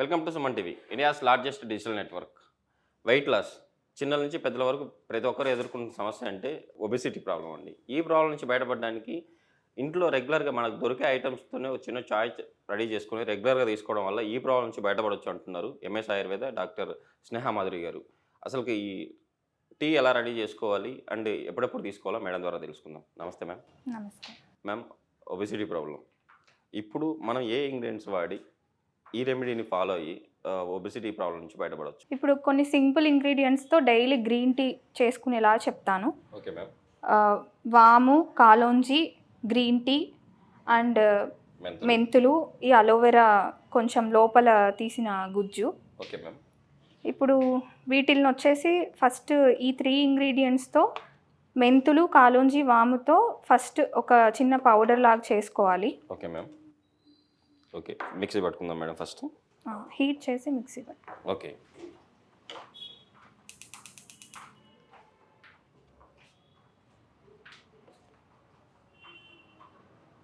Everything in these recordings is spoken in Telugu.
Welcome to Suman TV India's largest digital network weight loss చిన్నల నుంచి పెద్దల వరకు ప్రతి ఒక్కరు ఎదుర్కొంటున్న సమస్య అంటే ఒబెసిటీ ప్రాబ్లం అండి. ఈ ప్రాబ్లం నుంచి బయటపడడానికి ఇంట్లో రెగ్యులర్గా మనకు దొరికే ఐటమ్స్తోనే చిన్న చాయ్ రెడీ చేసుకుని రెగ్యులర్గా తీసుకోవడం వల్ల ఈ ప్రాబ్లం నుంచి బయటపడవచ్చు అంటున్నారు ఎంఎస్ ఆయుర్వేద డాక్టర్ స్నేహ మాధురి గారు. అసలుకి ఈ టీ ఎలా రెడీ చేసుకోవాలి అండ్ ఎప్పుడెప్పుడు తీసుకోవాలో మేడం ద్వారా తెలుసుకుందాం. నమస్తే మ్యామ్. నమస్తే. మ్యామ్ ఒబెసిటీ ప్రాబ్లం ఇప్పుడు మనం ఏ ఇంగ్రీడియంట్స్ వాడి ఈ రెమెడీని ఫాలో అయ్యి ఒబెసిటీ ప్రాబ్లం నుంచి బయటపడవచ్చు ఇప్పుడు కొన్ని సింపుల్ ఇంగ్రీడియంట్స్తో డైలీ గ్రీన్ టీ చేసుకునేలా చెప్తాను. Okay ma'am. ఆ, వాము కాలోంజి గ్రీన్ టీ అండ్ మెంతులు. మెంతులు ఈ అలోవెరా కొంచెం లోపల తీసిన గుజ్జు. Okay ma'am. ఇప్పుడు వీటిల్ని వచ్చేసి ఫస్ట్ ఈ త్రీ ఇంగ్రీడియంట్స్తో మెంతులు కాలోంజి వాముతో ఫస్ట్ ఒక చిన్న పౌడర్ లాగా చేసుకోవాలి. Okay ma'am. ఓకే మిక్సీ పట్టుకుందాం మేడం ఫస్ట్. హీట్ చేసి మిక్సీ పట్టు ఓకే.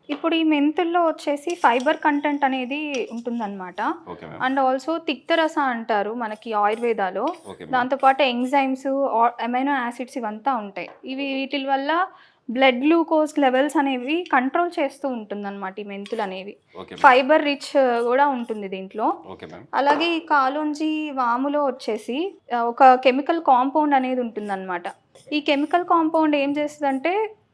ఇప్పుడు ఈ మెంతుల్లో వచ్చేసి ఫైబర్ కంటెంట్ అనేది ఉంటుందన్నమాట. అండ్ ఆల్సో తిక్తరస అంటారు మనకి ఆయుర్వేదాలో. దాంతోపాటు ఎంజైమ్స్ అమైనో యాసిడ్స్ ఇవంతా ఉంటాయి. ఇవి వీటి వల్ల బ్లడ్ గ్లూకోజ్ లెవెల్స్ అనేవి కంట్రోల్ చేస్తూ ఉంటుందన్నమాట ఈ మెంతులు అనేవి. ఫైబర్ రిచ్ కూడా ఉంటుంది దీంట్లో. అలాగే ఈ కాలోంజి వాములో వచ్చేసి ఒక కెమికల్ కాంపౌండ్ అనేది ఉంటుందన్నమాట. ఈ కెమికల్ కాంపౌండ్ ఏం చేస్తుందంటే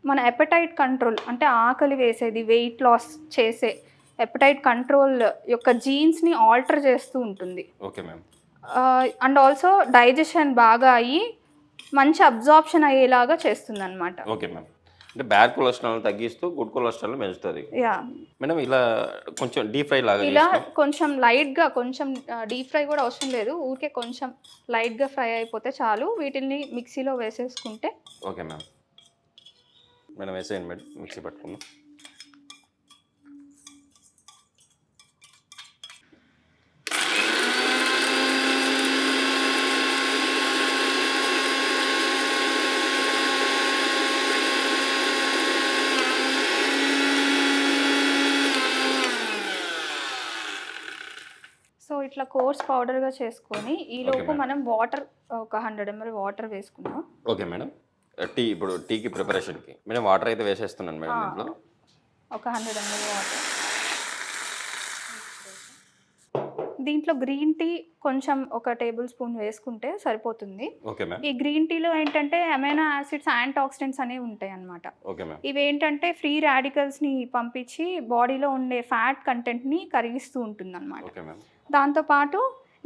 మన ఎపటైట్ కంట్రోల్ అంటే ఆకలి వేసేది వెయిట్ లాస్ చేసే ఎపటైట్ కంట్రోల్ యొక్క జీన్స్ని ఆల్టర్ చేస్తూ ఉంటుంది. Okay ma'am. And also digestion బాగా అయ్యి మంచి అబ్జార్ప్షన్ అయ్యేలాగా చేస్తుంది అనమాట ఓకే మ్యామ్. అంటే బ్యాడ్ కొలెస్ట్రాల్ తగ్గిస్తూ గుడ్ కొలెస్ట్రాల్ పెంచుతుంది. యా. మేడం ఇలా కొంచెం డీప్ ఫ్రై లాగా ఇలా కొంచెం లైట్గా కొంచెం డీప్ ఫ్రై కూడా అవసరం లేదు. ఊరికే కొంచెం లైట్గా ఫ్రై అయిపోతే చాలు. వీటిని మిక్సీలో వేసేసుకుంటే ఓకే మ్యామ్. మేడం వేసేయండి మేడం మిక్సీ పట్టుకుందాం. ఇట్లా కోర్స్ పౌడర్గా చేసుకొని ఈ లోపు. మనం వాటర్ ఒక హండ్రెడ్ ఎంఎల్ వాటర్ వేసుకుందాం. Okay madam. టీ ఇప్పుడు టీకి ప్రిపరేషన్కి. మేడం వాటర్ అయితే వేసేస్తున్నాను మేడం. దీంట్లో ఒక హండ్రెడ్ ఎంఎల్ వాటర్. దీంట్లో గ్రీన్ టీ కొంచెం ఒక టేబుల్ స్పూన్ వేసుకుంటే సరిపోతుంది. ఈ గ్రీన్ టీలో ఏంటంటే అమైనో యాసిడ్స్ యాంటీ ఆక్సిడెంట్స్ అనేవి ఉంటాయి మ్యామ్. ఇవి ఏంటంటే ఫ్రీ రాడికల్స్ని పంపించి బాడీలో ఉండే ఫ్యాట్ కంటెంట్ని కరిగిస్తూ ఉంటుంది అనమాట దాంతోపాటు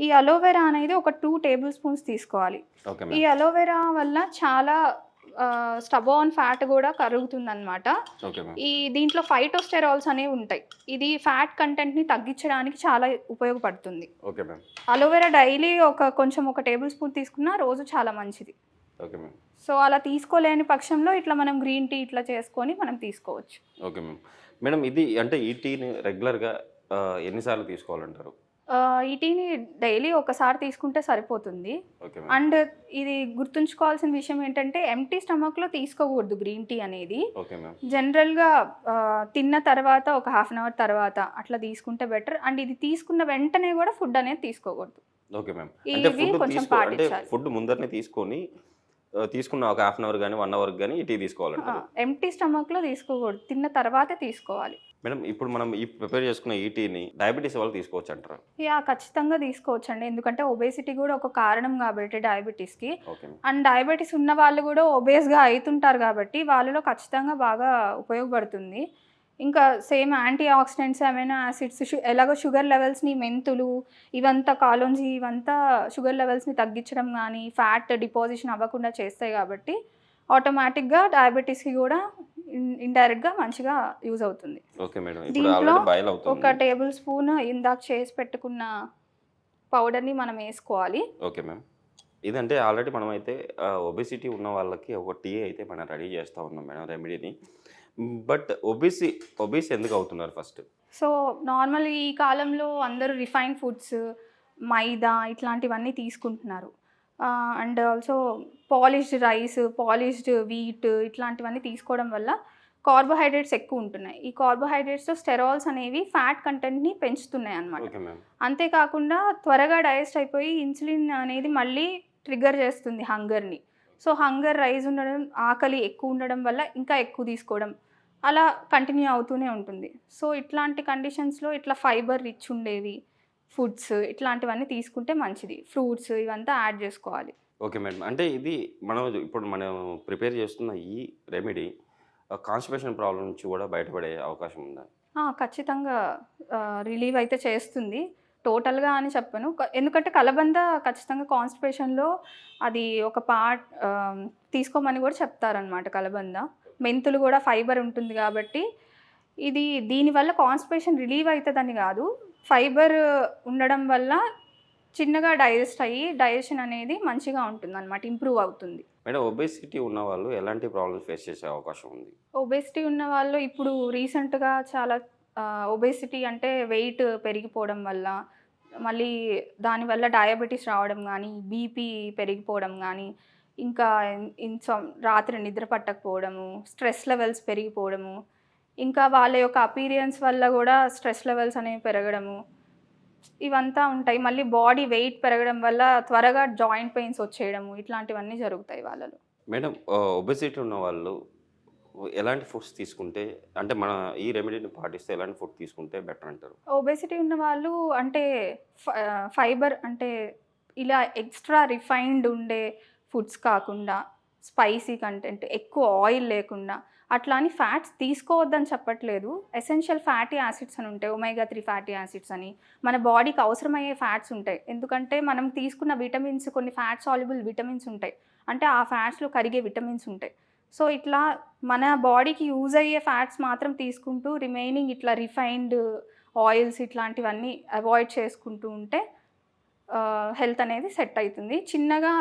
ఈ అలోవెరా అనేది ఒక టూ టేబుల్ స్పూన్స్ తీసుకోవాలి. ఈ అలోవెరా వల్ల చాలా స్టబోన్ ఫ్యాట్ కూడా కరుగుతుంది అనమాట ఈ దీంట్లో ఫైటోస్టెరాల్స్ అనేవి ఉంటాయి. ఇది ఫ్యాట్ కంటెంట్ని తగ్గించడానికి చాలా ఉపయోగపడుతుంది. అలోవెరా డైలీ ఒక కొంచెం ఒక టేబుల్ స్పూన్ తీసుకున్నా రోజు చాలా మంచిది. సో అలా తీసుకోలేని పక్షంలో ఇట్లా మనం గ్రీన్ టీ ఇట్లా చేసుకొని మనం తీసుకోవచ్చు. Okay ma'am. మేడం ఇది అంటే ఈ టీని రెగ్యులర్గా ఎన్నిసార్లు తీసుకోవాలంటారు? ఈ టీని డైలీ ఒకసారి తీసుకుంటే సరిపోతుంది. అండ్ ఇది గుర్తుంచుకోవాల్సిన విషయం ఏంటంటే ఎంటీ స్టమక్లో తీసుకోకూడదు గ్రీన్ టీ అనేది. జనరల్గా తిన్న తర్వాత ఒక హాఫ్ అన్ అవర్ తర్వాత అట్లా తీసుకుంటే బెటర్ అండ్ ఇది తీసుకున్న వెంటనే కూడా ఫుడ్ అనేది తీసుకోకూడదు. ఓకే మ్యామ్ ఇవి అంటే ఫుడ్ అంటే. ఫుడ్ ముందరనే తీసుకొని తీసుకున్న ఒక హాఫ్ అన్ అవర్ కానీ వన్ అవర్ కానీ టీ తీసుకోవాలంటారు. ఎంటీ స్టమక్లో తీసుకోకూడదు. తిన్న తర్వాతే తీసుకోవాలి. మేడం ఇప్పుడు మనం ఈ ప్రిపేర్ చేసుకున్న ఈ టీని డయాబెటీస్ వాళ్ళు తీసుకోవచ్చు అంటారా యా ఖచ్చితంగా తీసుకోవచ్చండి. ఎందుకంటే ఒబేసిటీ కూడా ఒక కారణం కాబట్టి డయాబెటీస్కి. అండ్ డయాబెటీస్ ఉన్న వాళ్ళు కూడా ఒబేస్గా అవుతుంటారు కాబట్టి వాళ్ళలో ఖచ్చితంగా బాగా ఉపయోగపడుతుంది. ఇంకా సేమ్ యాంటీ ఆక్సిడెంట్స్ ఏమైనా యాసిడ్స్ షు ఎలాగో షుగర్ లెవెల్స్ని మెంతులు ఇవంతా కాలోంజీ ఇవంతా షుగర్ లెవెల్స్ని తగ్గించడం కానీ ఫ్యాట్ డిపాజిషన్ అవ్వకుండా చేస్తాయి కాబట్టి ఆటోమేటిక్గా డయాబెటీస్కి కూడా ఇండైరెక్ట్గా మంచిగా యూజ్ అవుతుంది. Okay madam. ఇప్పుడు దీంట్లో ఒక టేబుల్ స్పూన్ ఇందాక చేసి పెట్టుకున్న పౌడర్ని మనం వేసుకోవాలి. ఓకే మ్యామ్ ఇదంటే ఆల్రెడీ మనం అయితే ఒబెసిటీ ఉన్న వాళ్ళకి ఒక టీ అయితే మనం రెడీ చేస్తూ ఉన్నాం మేడం రెమెడీని. బట్ ఒబిసి ఒబిసి ఎందుకు అవుతున్నారు ఫస్ట్? సో నార్మల్ ఈ కాలంలో అందరూ రిఫైన్ ఫుడ్స్ మైదా ఇట్లాంటివన్నీ తీసుకుంటున్నారు. And also polished rice polished wheat ఇట్లాంటివన్నీ తీసుకోవడం వల్ల కార్బోహైడ్రేట్స్ ఎక్కువ ఉంటున్నాయి. ఈ కార్బోహైడ్రేట్స్తో స్టెరాల్స్ అనేవి ఫ్యాట్ కంటెంట్ని పెంచుతున్నాయి మ్యామ్. అంతేకాకుండా త్వరగా డైజెస్ట్ అయిపోయి ఇన్సులిన్ అనేది మళ్ళీ ట్రిగ్గర్ చేస్తుంది హంగర్ని సో హంగర్ రైజ్ ఉండడం ఆకలి ఎక్కువ ఉండడం వల్ల ఇంకా ఎక్కువ తీసుకోవడం అలా కంటిన్యూ అవుతూనే ఉంటుంది. సో ఇట్లాంటి కండిషన్స్లో ఇట్లా ఫైబర్ రిచ్ ఉండేవి ఫుడ్స్ ఇట్లాంటివన్నీ తీసుకుంటే మంచిది. ఫ్రూట్స్ ఇవంతా యాడ్ చేసుకోవాలి. Okay madam. అంటే ఇది మనం ఇప్పుడు మనం ప్రిపేర్ చేస్తున్న ఈ రెమెడీ కాన్స్టిపేషన్ ప్రాబ్లం నుంచి కూడా బయటపడే అవకాశం ఉందా? ఖచ్చితంగా రిలీవ్ అయితే చేస్తుంది. టోటల్గా అని చెప్పను. ఎందుకంటే కలబంద ఖచ్చితంగా కాన్స్టిపేషన్లో అది ఒక పార్ట్ తీసుకోమని కూడా చెప్తారనమాట కలబంద. మెంతులు కూడా ఫైబర్ ఉంటుంది కాబట్టి ఇది దీనివల్ల కాన్స్టిపేషన్ రిలీవ్ అవుతుందని కాదు. ఫైబర్ ఉండడం వల్ల చిన్నగా డైజెస్ట్ అయ్యి డైజెషన్ అనేది మంచిగా ఉంటుంది అనమాట ఇంప్రూవ్ అవుతుంది. మేడం ఒబేసిటీ ఉన్న వాళ్ళు ఎలాంటి ప్రాబ్లమ్స్ ఫేస్ చేసే అవకాశం ఉంది? ఒబేసిటీ ఉన్న వాళ్ళు ఇప్పుడు రీసెంట్గా చాలా ఒబేసిటీ అంటే వెయిట్ పెరిగిపోవడం వల్ల మళ్ళీ దానివల్ల డయాబెటీస్ రావడం కానీ బీపీ పెరిగిపోవడం కానీ ఇంకా ఇన్సా రాత్రి నిద్ర పట్టకపోవడము స్ట్రెస్ లెవెల్స్ పెరిగిపోవడము ఇంకా వాళ్ళ యొక్క అపీరియన్స్ వల్ల కూడా స్ట్రెస్ లెవెల్స్ అనేవి పెరగడము. ఇవంతా ఉంటాయి. మళ్ళీ బాడీ వెయిట్ పెరగడం వల్ల త్వరగా జాయింట్ పెయిన్స్ వచ్చేయడము. ఇట్లాంటివన్నీ జరుగుతాయి వాళ్ళలో. మేడం ఒబేసిటీ ఉన్న వాళ్ళు ఎలాంటి ఫుడ్స్ తీసుకుంటే అంటే మన ఈ రెమెడీని పాటిస్తే ఎలాంటి ఫుడ్ తీసుకుంటే బెటర్ అంటారు? ఒబేసిటీ ఉన్న వాళ్ళు అంటే ఫైబర్ అంటే ఇలా ఎక్స్ట్రా రిఫైన్డ్ ఉండే ఫుడ్స్ కాకుండా స్పైసీ కంటెంట్ ఎక్కువ ఆయిల్ లేకుండా. అట్లా అని ఫ్యాట్స్ తీసుకోవద్దని చెప్పట్లేదు. ఎసెన్షియల్ ఫ్యాటీ యాసిడ్స్ అని ఉంటాయి ఒమేగా త్రీ ఫ్యాటీ యాసిడ్స్ అని. మన బాడీకి అవసరమయ్యే ఫ్యాట్స్ ఉంటాయి. ఎందుకంటే మనం తీసుకున్న విటమిన్స్ కొన్ని ఫ్యాట్ సాల్యుబుల్ విటమిన్స్ ఉంటాయి. అంటే ఆ ఫ్యాట్స్లో కరిగే విటమిన్స్ ఉంటాయి. సో ఇట్లా మన బాడీకి యూజ్ అయ్యే ఫ్యాట్స్ మాత్రం తీసుకుంటూ రిమైనింగ్ ఇట్లా రిఫైన్డ్ ఆయిల్స్ ఇట్లాంటివన్నీ అవాయిడ్ చేసుకుంటూ ఉంటే హెల్త్ అనేది సెట్ అవుతుంది. చిన్నగా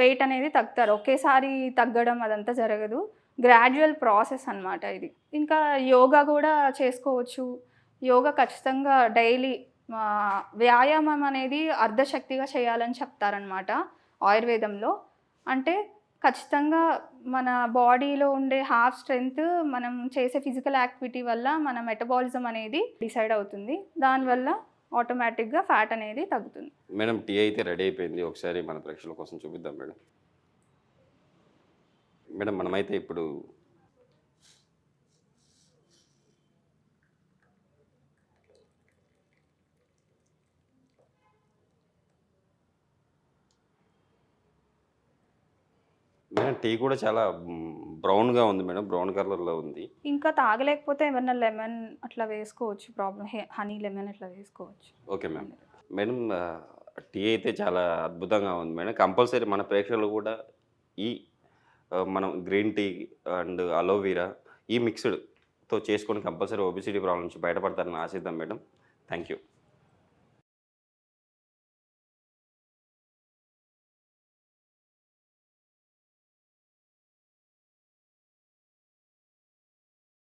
వెయిట్ అనేది తగ్గుతారు. ఒకేసారి తగ్గడం అదంతా జరగదు. గ్రాడ్యువల్ ప్రాసెస్ అన్నమాట ఇది. ఇంకా యోగా కూడా చేసుకోవచ్చు. యోగా ఖచ్చితంగా డైలీ వ్యాయామం అనేది అర్ధశక్తిగా చేయాలని చెప్తారనమాట ఆయుర్వేదంలో. అంటే ఖచ్చితంగా మన బాడీలో ఉండే హాఫ్ స్ట్రెంగ్త్ మనం చేసే ఫిజికల్ యాక్టివిటీ వల్ల మన మెటబాలిజం అనేది డిసైడ్ అవుతుంది. దానివల్ల ఆటోమేటిక్గా ఫ్యాట్ అనేది తగ్గుతుంది. మేడం టీ అయితే రెడీ అయిపోయింది. ఒకసారి మన ప్రేక్షకుల కోసం చూపిద్దాం మేడం. మేడం మనమైతే ఇప్పుడు మేడం టీ కూడా చాలా బ్రౌన్గా ఉంది మేడం బ్రౌన్ కలర్లో ఉంది. ఇంకా తాగలేకపోతే ఏమన్నా లెమన్ అట్లా వేసుకోవచ్చు ప్రాబ్లం హనీ లెమన్ అట్లా వేసుకోవచ్చు. Okay ma'am. మేడం ఆ, టీ అయితే చాలా అద్భుతంగా ఉంది మేడం. కంపల్సరీ మన ప్రేక్షకులు కూడా ఈ మనం గ్రీన్ టీ అండ్ అలోవీరా ఈ మిక్స్డ్తో చేసుకొని కంపల్సరీ ఒబిసిటీ ప్రాబ్లం నుంచి బయటపడతారని ఆశిద్దాం మేడం. Thank you